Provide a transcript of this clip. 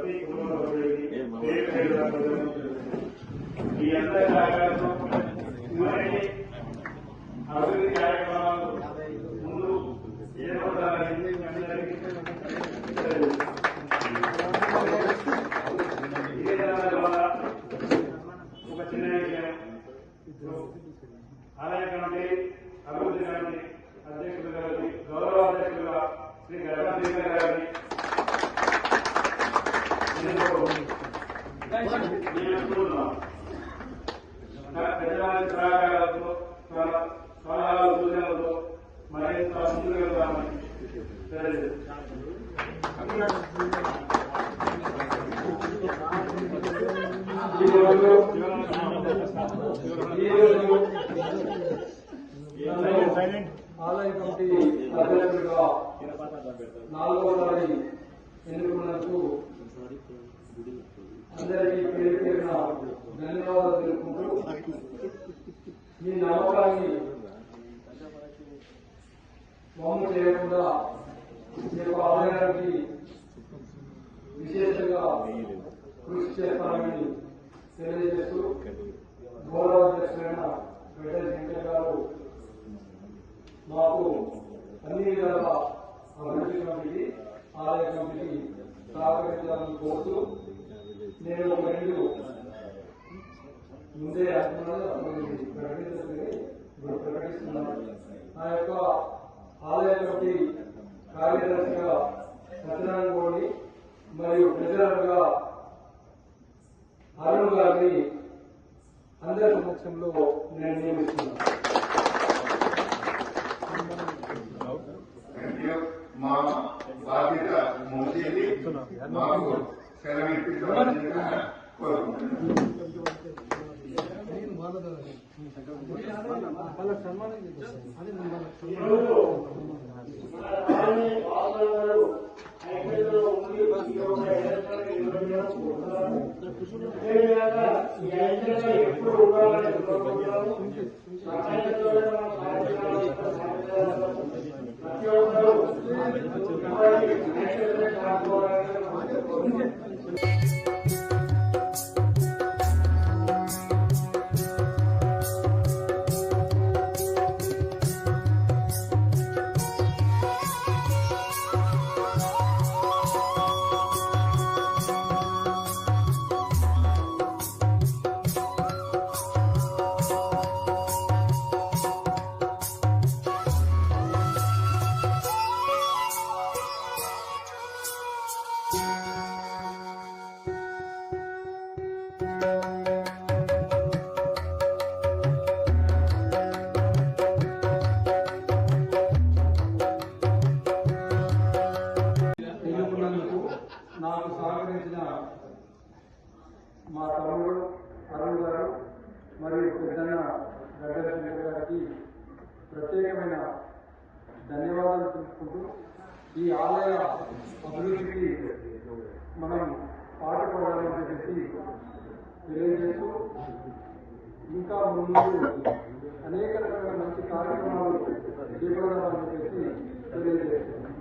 ఈ అందరి సహకారంతో ఇవన్నీ అభివృద్ధి కార్యక్రమాలు ముందు ఏర్పడాలని ఒక చిన్న విషయం ఆలయ కమిటీ అభివృద్ధి కమిటీ అధ్యక్షులు గారిని గౌరవ అధ్యక్షులుగా శ్రీ గర్భం గారిని నియమిస్తున్నాం పెద్దవారి సలహాలు సూచనలతో మరింత ముందుకు వెళ్తామని ఆలయ కమిటీ అధ్యక్షుడిగా ఎన్నుకున్నందుకు అందరికీ పేరు పేరున ధన్యవాదాలు తెలుపుకుంటూ మీ నమ్మకాన్ని వమ్ము చేయకుండా మీ యొక్క విశేషంగా కృషి చేస్తానని తెలియజేస్తూ గౌరవ అధ్యక్షులైన వెంకట శంకర్ గారు మాకు అన్ని విధాల అభివృద్ధి ఆలయ కమిటీ సహకరించాలని కోరుతూ నేను ఒక రెండు ముందే అనుకున్నాను ప్రకటిస్తున్నాను. నా యొక్క ఆలయ కమిటీ కార్యదర్శిగా సత్యనారాయణ గౌడి మరియు ప్రజలగా అరుణ్ గారిని అందరి సమక్షంలో నేను అదేవిధంగా మాకు ఐక్యత ఎప్పుడు ఉండాలని నాకు సహకరించిన మా తమ్ముడు అరుణ్ గారు మరియు పెద్దన్న గడ్డ శంకర్ గారికి ప్రత్యేకమైన ధన్యవాదాలు తెలుపుకుంటూ ఈ ఆలయ అభివృద్ధికి మనం పాటుపడాలని చెప్పేసి తెలియజేస్తూ ఇంకా ముందు అనేక రకాల మంచి కార్యక్రమాలు చేపడాలని చెప్పేసి తెలియజేస్తున్నాం.